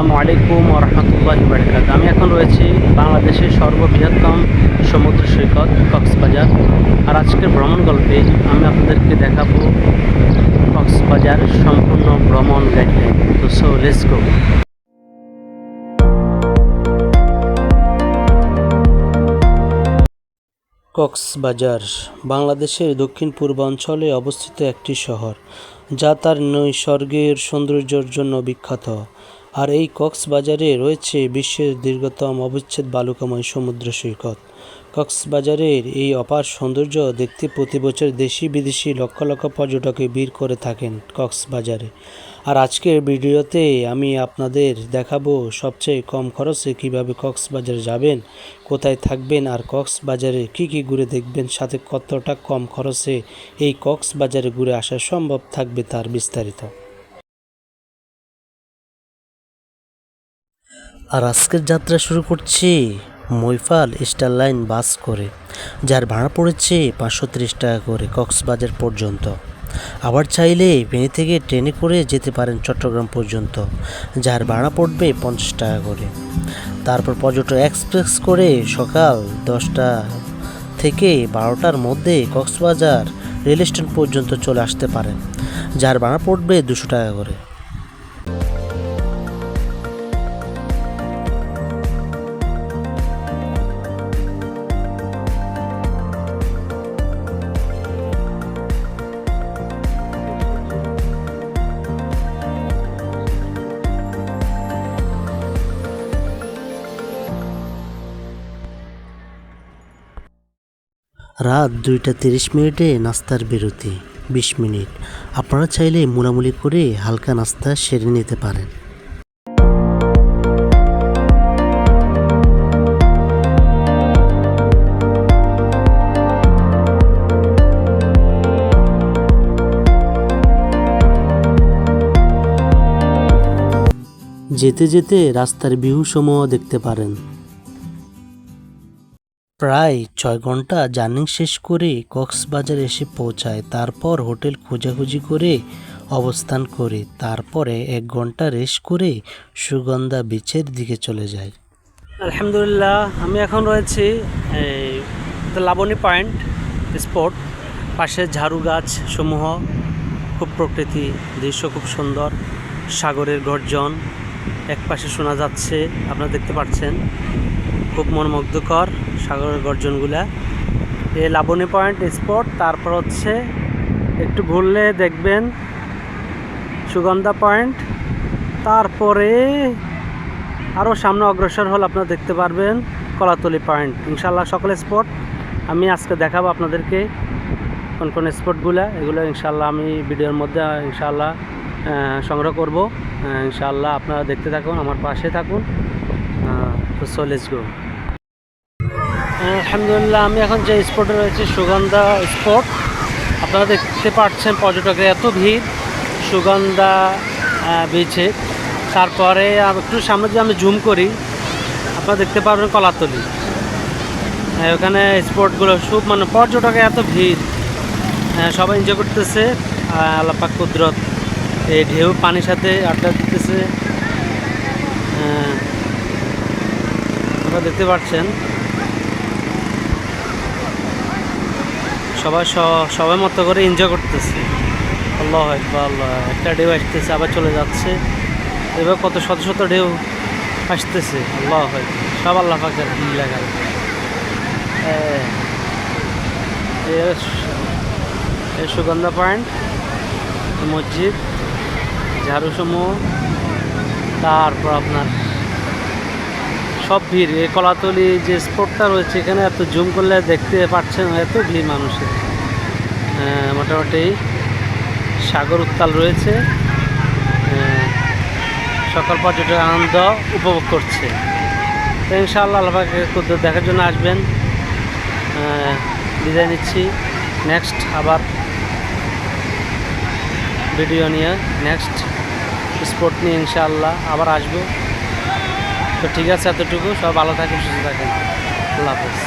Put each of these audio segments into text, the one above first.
আসসালামু আলাইকুম রহমতুল্লাহ বারকাত আমি এখন রয়েছি বাংলাদেশের সর্ববৃহত্তম সমুদ্র সৈকত কক্সবাজার। আর আজকের ভ্রমণ গল্পে আমি আপনাদেরকে দেখাবো কক্সবাজার সম্পূর্ণ ভ্রমণ গাইডলাইন তো সো লেটস গো কক্সবাজার বাংলাদেশের দক্ষিণ পূর্বাঞ্চলে অবস্থিত একটি শহর, যা তার নৈসর্গের সৌন্দর্যের জন্য বিখ্যাত। আর এই কক্সবাজারে রয়েছে বিশ্বের দীর্ঘতম অবিচ্ছেদ বালুকাময় সমুদ্র সৈকত। কক্সবাজারের এই অপার সৌন্দর্য দেখতে প্রতি বছর দেশি বিদেশি লক্ষ লক্ষ পর্যটকে ভিড় করে থাকেন কক্সবাজারে। আর আজকের ভিডিওতে আমি আপনাদের দেখাবো সবচেয়ে কম খরচে কীভাবে কক্সবাজার যাবেন, কোথায় থাকবেন আর কক্সবাজারে কি কি ঘুরে দেখবেন, সাথে কতটা কম খরচে এই কক্সবাজারে ঘুরে আসা সম্ভব থাকবে তার বিস্তারিত। আর আজকের যাত্রা শুরু করছি মৈফাল স্টার লাইন বাস করে, যার ভাড়া পড়েছে পাঁচশো তিরিশ টাকা করে কক্সবাজার পর্যন্ত। আবার চাইলে ফেনী থেকে ট্রেনে করে যেতে পারেন চট্টগ্রাম পর্যন্ত, যার ভাড়া পড়বে পঞ্চাশ টাকা করে। তারপর পর্যটক এক্সপ্রেস করে সকাল দশটা থেকে বারোটার মধ্যে কক্সবাজার রেল স্টেশন পর্যন্ত চলে আসতে পারেন, যার ভাড়া পড়বে দুশো টাকা করে। রাত দুইটা তিরিশ মিনিটে নাস্তার বিরতি, বিশ মিনিট। আপনারা চাইলে মুলামুলি করে হালকা নাস্তা সেরে নিতে পারেন। যেতে যেতে রাস্তার বিহু ভিউসমূহ দেখতে পারেন। প্রায় ছয় ঘণ্টা জার্নি শেষ করে কক্সবাজার এসে পৌঁছায়, তারপর হোটেল খোঁজাখুঁজি করে অবস্থান করে, তারপরে এক ঘণ্টা রেস্ট করে সুগন্ধা বিচের দিকে চলে যায়। আলহামদুলিল্লাহ, আমি এখন রয়েছি লাবণী পয়েন্ট স্পট পাশে ঝাড়ু গাছ সমূহ, খুব প্রকৃতি দৃশ্য খুব সুন্দর, সাগরের গর্জন এক পাশে শোনা যাচ্ছে, আপনারা দেখতে পাচ্ছেন। খুব মনোমুগ্ধকর সাগরের গর্জনগুলা। এ লাবণী পয়েন্ট স্পট, তারপর হচ্ছে একটু ঘুরলে দেখবেন সুগন্ধা পয়েন্ট। তারপরে আরও সামনে অগ্রসর হল, আপনারা দেখতে পারবেন কলাতলি পয়েন্ট। ইনশাল্লাহ সকল স্পট আমি আজকে দেখাবো আপনাদেরকে কোন কোন স্পটগুলো। এগুলো ইনশাল্লাহ আমি ভিডিওর মধ্যে ইনশাল্লাহ সংগ্রহ করব। ইনশাল্লাহ আপনারা দেখতে থাকুন, আমার পাশে থাকুন। তো সো লেটস গো। আলহামদুলিল্লাহ আমি এখন যে স্পটে রয়েছি সুগন্ধা স্পট আপনারা দেখতে পাচ্ছেন পর্যটকের এত ভিড় সুগন্ধা বিচে তারপরে একটু সামনে যদি আমি জুম করি আপনারা দেখতে পারবেন কলাতলি। হ্যাঁ, ওখানে স্পটগুলো খুব মানে পর্যটকের এত ভিড়। হ্যাঁ, সবাই এনজয় করতেছে আহ, আল্লাপাক কুদরত এই ঢেউ পানির সাথে আড্ডা দিতেছে। হ্যাঁ, আপনারা দেখতে পাচ্ছেন। সবাই সবাই মতো করে এনজয় করতেছে। আল্লাহ একবার আল্লাহ একটা ঢেউ আসতেছে, আবার চলে যাচ্ছে। এবার কত শত শত ঢেউ আসতেছে। আল্লাহ সব আল্লাহ পাকের লাগাল সুগন্ধা পয়েন্ট মসজিদ, ঝাড়ুসমূহ, তারপর আপনার সব ভিড়। এই কলাতলি যে স্পটটা রয়েছে এখানে এত জুম করলে দেখতে পাচ্ছেন এত ভিড় মানুষের। মোটামুটি সাগর উত্তাল রয়েছে। সকল পর্যটক আনন্দ উপভোগ করছে। তো ইনশাআল্লাহ আল্লাহকে কুদ্দুর দেখার জন্য আসবেন। বিদায় নিচ্ছি। নেক্সট আবার ভিডিও নিয়ে। নেক্সট স্পট নিয়ে ইনশাআল্লাহ আবার আসব। তো ঠিক আছে, এতটুকু। সব ভালো থাকেন, সুস্থ থাকেন। আল্লাহ হাফেজ।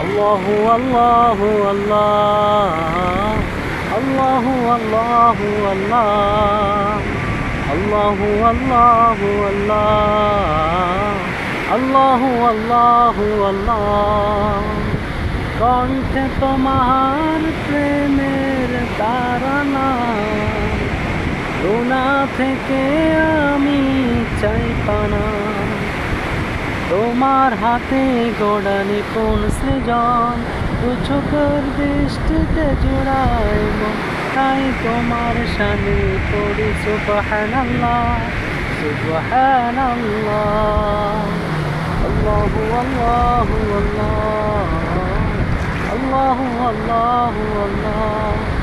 আল্লাহ আল্লাহ আল্লাহ। আল্লাহ আল্লাহ আল্লাহ। আল্লাহু আল্লাহু, আল্লাহ। আল্লাহু কণ্ঠে তোমার প্রেমের তারানা রোনা থেকে আমি চাই পানা। তোমার হাতে গোড়া নিপুণ সৃজন? দু চোখের দৃষ্টিতে জোড়ায় তাই তোমার শানে করি সুবহানাল্লাহ সুবহানাল্লাহ। আল্লাহু আল্লাহু আল্লাহ, আল্লাহু আল্লাহু আল্লাহ।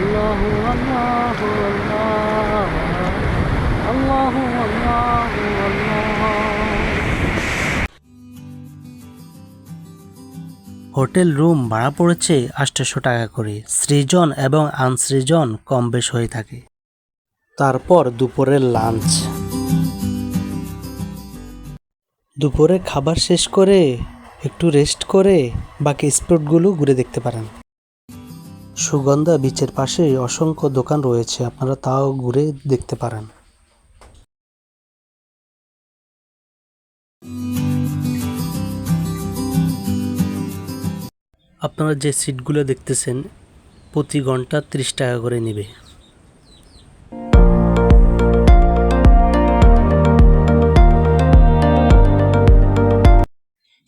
আল্লাহু আল্লাহু আল্লাহ। আল্লাহু আল্লাহু আল্লাহ। হোটেল রুম ভাড়া পড়েছে আটশোশো টাকা করে। সৃজন এবং আনসৃজন কম বেশ হয়ে থাকে। তারপর দুপুরের লাঞ্চ। দুপুরে খাবার শেষ করে একটু রেস্ট করে বাকি স্পটগুলো ঘুরে দেখতে পারেন। সুগন্ধা বিচের পাশে অসংখ্য দোকান রয়েছে। আপনারা তাও ঘুরে দেখতে পারেন। আপনারা যে সিটগুলো দেখতেছেন, প্রতি ঘণ্টা ত্রিশ টাকা করে নেবে।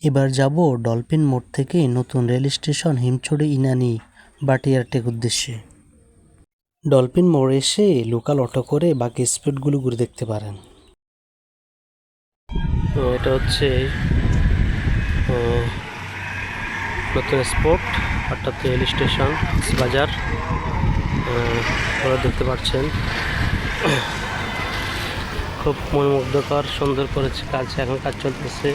এবার যাব ডলফিন মোড় থেকে নতুন রেল স্টেশন হিমছড়ি ইনানি বাটিয়ারটেক উদ্দেশ্যে। ডলফিন মোড় এসে লোকাল অটো করে বাকি স্পটগুলো ঘুরে দেখতে পারেন। তো এটা হচ্ছে নতুন স্পট, অর্থাৎ রেল স্টেশন বাজার আপনারা দেখতে পাচ্ছেন। খুব মনোমুগ্ধকর, সুন্দর করেছে কাজ, এখন কাজ চলতেছে।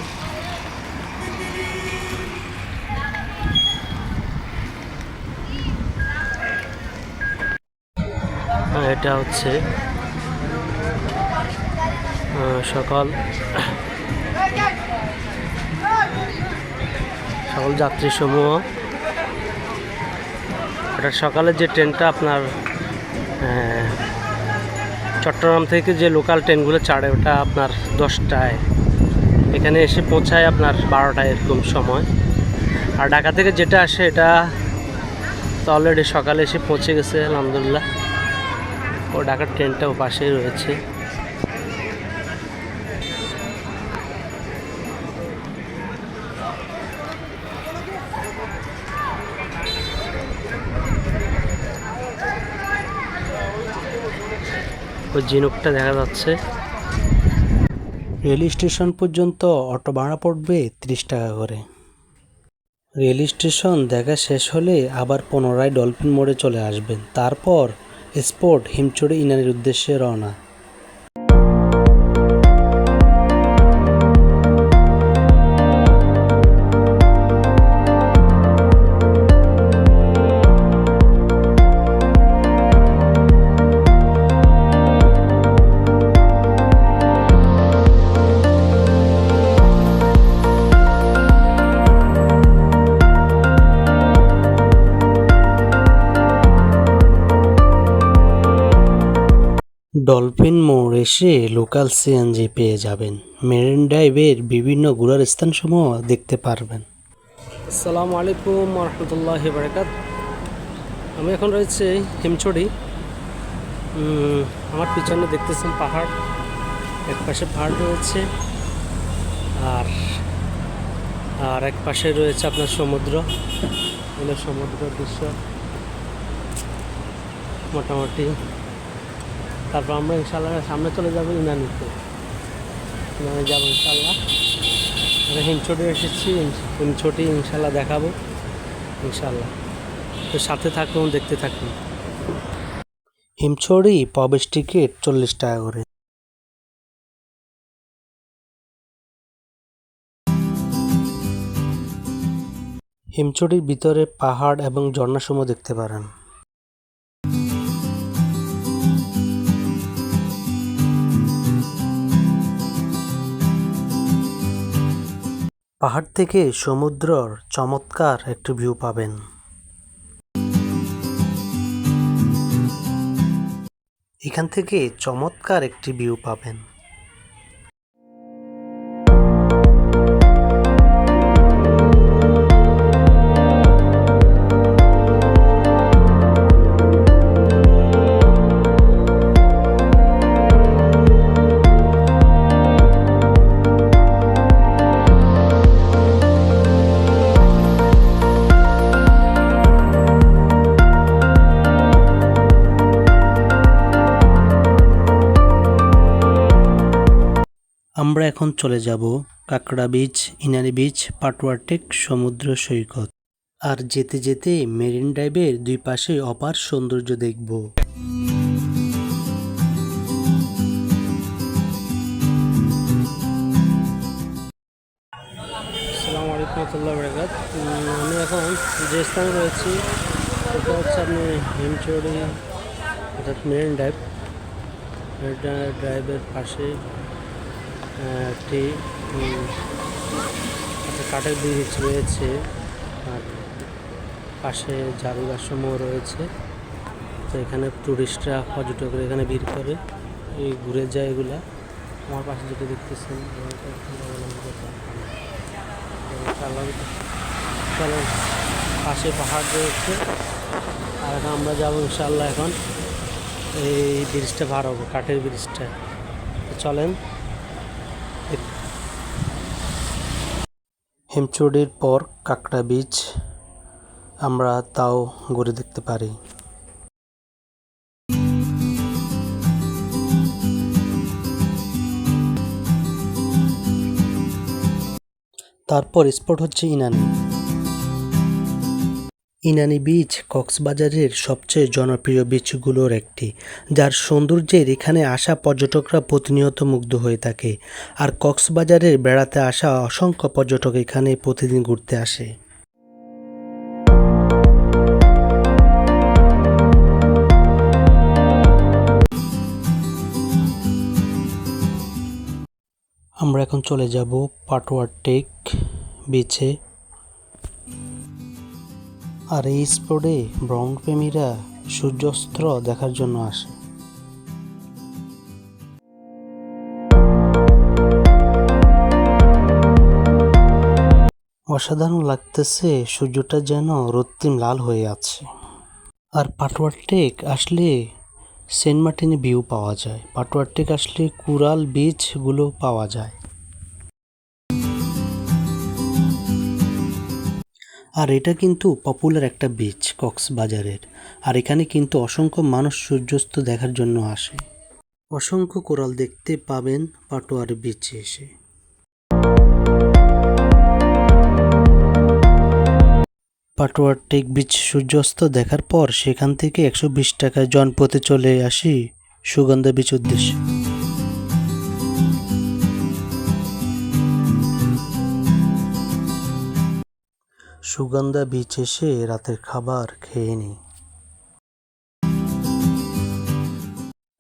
এটা হচ্ছে সকাল। সকল যাত্রী সমূহ এটা সকালে যে ট্রেনটা আপনার চট্টগ্রাম থেকে যে লোকাল ট্রেনগুলো ছাড়ে, ওটা আপনার দশটায়। এখানে এসে পৌঁছায় আপনার বারোটায় এরকম সময়। আর ঢাকা থেকে যেটা আসে, এটা তো অলরেডি সকালে এসে পৌঁছে গেছে, আলহামদুলিল্লাহ। ও ঢাকার ট্রেনটাও পাশেই রয়েছে। ওই ঝিনুকটা দেখা যাচ্ছে। রেল স্টেশন পর্যন্ত অটো ভাড়া পড়বে ত্রিশ টাকা করে। রেল স্টেশন দেখা শেষ হলে আবার পুনরায় ডলফিন মোড়ে চলে আসবেন। তারপর স্পোর্ট হিমচড়ি ইনানির উদ্দেশ্যে রওনা। ডলফিন মোড় এসে লোকাল সিএনজি পেয়ে যাবেন। মেরিন ড্রাইভের বিভিন্ন ঘোরার স্থানসমূহ দেখতে পারবেন। আসসালামু আলাইকুম রহমতুল্লাহ বারাকাত আমি এখন রয়েছে হিমছড়ি। আমার পিছনে দেখতেছেন পাহাড়। এক পাশে পাহাড় রয়েছে। আর আর এক পাশে রয়েছে আপনার সমুদ্র। হলো সমুদ্র দৃশ্য। মোটামুটি তারপর আমরা ইনশাল্লাহ সামনে চলে যাব ইনানিতে ইনানি যাব ইনশাল্লাহ আমরা এসেছি হিমছড়ি ইনশাল্লাহ দেখাবো ইনশাল্লাহ তো সাথে থাকুন, দেখতে থাকুন। হিমছড়ি প্রবেশ টিকিট চল্লিশ টাকা করে। হিমছড়ির ভিতরে পাহাড় এবং ঝর্ণাসমূহ দেখতে পারেন। পাহাড় থেকে সমুদ্রর চমৎকার একটি ভিউ পাবেন। এখান থেকে চমৎকার একটি ভিউ পাবেন। আমরা এখন চলে যাব কাকড়া বিচ ইনানি বিচ পাটওয়ারটেক সমুদ্র সৈকত। আর যেতে যেতে মেরিন ড্রাইভের দুই পাশে অপার সৌন্দর্য দেখব। আমি এখন যে স্থানে রয়েছি, সেটা হচ্ছে আপনি হিমচড়ি অর্থাৎ মেরিন ড্রাইভ। ড্রাইভের পাশে একটি কাঠের ব্রিজ রয়েছে, আর পাশে জাদুঘরসমূহ রয়েছে। তো এখানে টুরিস্টরা পর্যটকরা এখানে ভিড় করে, এই ঘুরে যায় এগুলা। আমার পাশে যেটা দেখতেছেন পাশে পাহাড় রয়েছে। আর এখন আমরা যাব ইনশাল্লাহ এখন এই ব্রিজটা পার হব, কাঠের ব্রিজটা। চলেন। হেমচুডির পর কাকড়া বীজ আমরা তাও ঘুরে দেখতে পারি। তারপর স্পট হচ্ছে ইনানি। ইনানি বিচ কক্সবাজারের সবচেয়ে জনপ্রিয় বিচগুলোর একটি, যার সৌন্দর্যের এখানে আসা পর্যটকরা প্রতিনিয়ত মুগ্ধ হয়ে থাকে। আর কক্সবাজারের বেড়াতে আসা অসংখ্য পর্যটক এখানে প্রতিদিন ঘুরতে আসে। আমরা এখন চলে যাব পাটোয়ার টেক বিচে। আর এই স্পটে ভ্রমণপ্রেমীরা সূর্যাস্ত দেখার জন্য আসে। অসাধারণ লাগতেছে সূর্যটা যেন রক্তিম লাল হয়ে আছে। আর পাটোয়ার টেক আসলে সেন্ট মার্টিনে ভিউ পাওয়া যায়। পাটোয়ার টেক আসলে কুরাল বিচগুলো পাওয়া যায়। আর এটা কিন্তু পপুলার একটা বিচ কক্সবাজারের। আর এখানে কিন্তু অসংখ্য মানুষ সূর্যাস্ত দেখার জন্য আসে। অসংখ্য কোরাল দেখতে পাবেন পাটোয়ার বিচে এসে। পাটোয়ার টেক বিচ সূর্যাস্ত দেখার পর সেখান থেকে একশো বিশ টাকায় জনপথে চলে আসি সুগন্ধা বিচ উদ্দেশ্যে। সুগন্ধা বিচ এসে রাতের খাবার খেয়ে নিই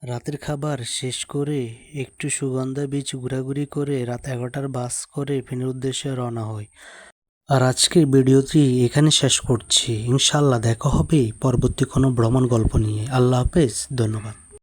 রাতের খাবার শেষ করে একটু সুগন্ধা বিচ ঘোরাঘুরি করে রাত এগারোটার বাস করে ফেনের উদ্দেশ্যে রওনা হই। আর আজকের ভিডিওটি এখানে শেষ করছি। ইনশাল্লাহ দেখা হবে পরবর্তী কোনো ভ্রমণ গল্প নিয়ে। আল্লাহ হাফেজ। ধন্যবাদ।